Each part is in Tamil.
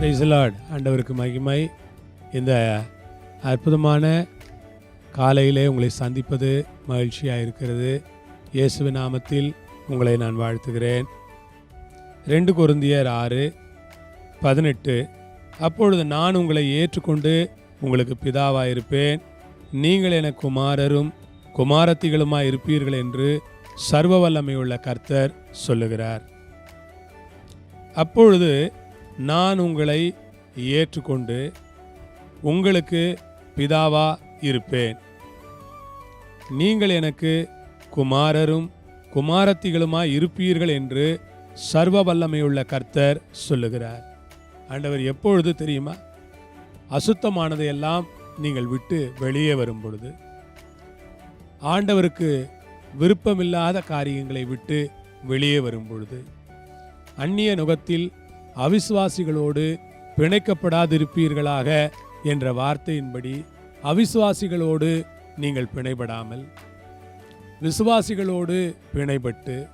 பிரைசலாட் ஆண்டவருக்கு மகிமை. இந்த அற்புதமான காலையிலே உங்களை சந்திப்பது மகிழ்ச்சியாக இருக்கிறது. இயேசுவின் நாமத்தில் உங்களை நான் வாழ்த்துகிறேன். ரெண்டு குருந்தியர் ஆறு பதினெட்டு. அப்பொழுது நான் உங்களை ஏற்றுக்கொண்டு உங்களுக்கு பிதாவாக இருப்பேன். நீங்கள் என குமாரரும் குமாரத்திகளுமாய் இருப்பீர்கள் என்று சர்வ வல்லமையுள்ள கர்த்தர் சொல்லுகிறார். அப்பொழுது நான் உங்களை ஏற்றுக்கொண்டு உங்களுக்கு பிதாவா இருப்பேன். நீங்கள் எனக்கு குமாரரும் குமாரத்திகளுமாய் இருப்பீர்கள் என்று சர்வ வல்லமையுள்ள கர்த்தர் சொல்லுகிறார். ஆண்டவர் எப்பொழுது தெரியுமா? அசுத்தமானதையெல்லாம் நீங்கள் விட்டு வெளியே வரும் பொழுது ஆண்டவருக்கு விருப்பமில்லாத காரியங்களை விட்டு வெளியே வரும் பொழுது அந்நிய நுகத்தில் அவிசுவாசிகளோடு பிணைக்கப்படாதிருப்பீர்களாக என்ற வார்த்தையின்படி அவிசுவாசிகளோடு நீங்கள் பிணைபடாமல் விசுவாசிகளோடு பிணைபட்டு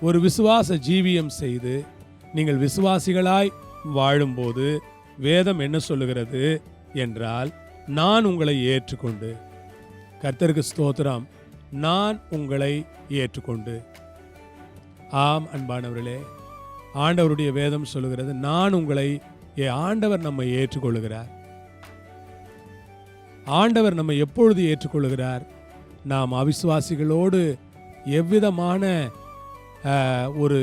ஒரு விசுவாச ஜீவியம் செய்து நீங்கள் விசுவாசிகளாய் வாழும்போது வேதம் என்ன சொல்லுகிறது என்றால் நான் உங்களை ஏற்றுக்கொண்டு கர்த்தருக்கு ஸ்தோத்திரம் நான் உங்களை ஏற்றுக்கொண்டு. ஆம் அன்பானவர்களே ஆண்டவருடைய வேதம் சொல்லுகிறது நான் உங்களை ஏ ஆண்டவர் நம்மை ஏற்றுக்கொள்கிறார் ஆண்டவர் நம்மை எப்பொழுது ஏற்றுக்கொள்கிறார் நாம் அவிசுவாசிகளோடு எவ்விதமான ஒரு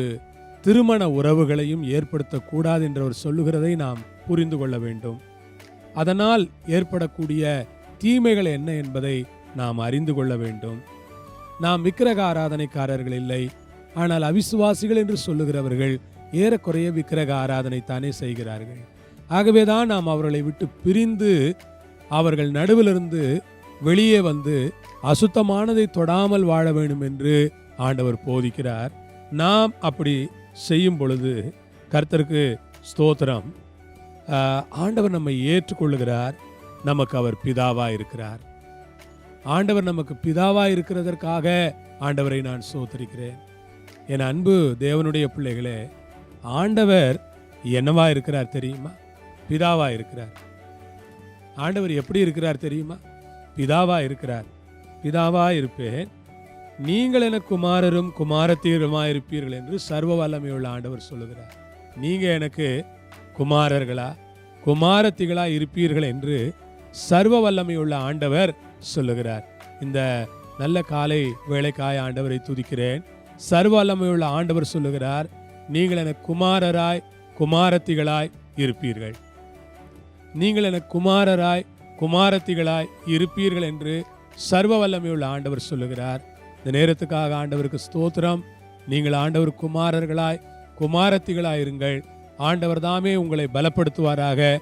திருமண உறவுகளையும் ஏற்படுத்தக்கூடாது என்று அவர் சொல்லுகிறதை நாம் புரிந்து கொள்ள வேண்டும். அதனால் ஏற்படக்கூடிய தீமைகள் என்ன என்பதை நாம் அறிந்து கொள்ள வேண்டும். நாம் விக்கிரக ஆராதனைக்காரர்கள் இல்லை. ஆனால் அவிசுவாசிகள் என்று சொல்லுகிறவர்கள் ஏறக்குறைய விக்கிரக ஆராதனை தானே செய்கிறார்கள். ஆகவே தான் நாம் அவர்களை விட்டு பிரிந்து அவர்கள் நடுவிலிருந்து வெளியே வந்து அசுத்தமானதை தொடாமல் வாழ வேண்டும் என்று ஆண்டவர் போதிக்கிறார். நாம் அப்படி செய்யும் பொழுது கர்த்தருக்கு ஸ்தோத்திரம். ஆண்டவர் நம்மை ஏற்றுக்கொள்ளுகிறார். நமக்கு அவர் பிதாவாக இருக்கிறார். ஆண்டவர் நமக்கு பிதாவாக இருக்கிறதற்காக ஆண்டவரை நான் சோத்தரிக்கிறேன் என் அன்பு தேவனுடைய பிள்ளைகளே ஆண்டவர் என்னவா இருக்கிறார் தெரியுமா? பிதாவா இருக்கிறார். ஆண்டவர் எப்படி இருக்கிறார் தெரியுமா? பிதாவா இருக்கிறார். பிதாவா இருப்பேன். நீங்கள் என குமாரரும் குமாரத்தீருமா இருப்பீர்கள் என்று சர்வ வல்லமையுள்ள ஆண்டவர் சொல்லுகிறார். நீங்க எனக்கு குமாரர்களா? குமாரத்திகளா இருப்பீர்கள் என்று சர்வ வல்லமையுள்ள ஆண்டவர் சொல்லுகிறார். இந்த நல்ல காலை வேலைக்காய் ஆண்டவரை துதிக்கிறேன். சர்வ வல்லமையுள்ள ஆண்டவர் சொல்லுகிறார். நீங்கள் என குமாரராய் குமாரத்திகளாய் இருப்பீர்கள். நீங்கள் என குமாரராய் குமாரத்திகளாய் இருப்பீர்கள் என்று சர்வ வல்லமையுள்ள ஆண்டவர் சொல்லுகிறார். இந்த நேரத்துக்காக ஆண்டவருக்கு ஸ்தோத்திரம். நீங்கள் ஆண்டவர் குமாரர்களாய் குமாரத்திகளாய் இருங்கள். ஆண்டவர் தாமே உங்களை பலப்படுத்துவாராக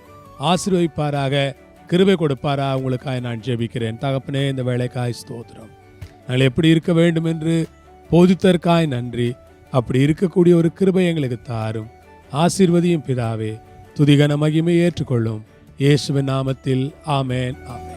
ஆசீர்வதிப்பாராக கிருபை கொடுப்பாரா உங்களுக்காக நான் ஜெபிக்கிறேன். தகப்பனே இந்த வேலைக்காய் ஸ்தோத்திரம். நாங்கள் எப்படி இருக்க வேண்டும் என்று போதித்தற்காய் நன்றி. அப்படி இருக்கக்கூடிய ஒரு கிருபை எங்களுக்கு தாரும். ஆசீர்வதியும் பிதாவே துதிகன மகிமை ஏற்றுக்கொள்ளும். இயேசுவின் நாமத்தில் ஆமேன். ஆமென்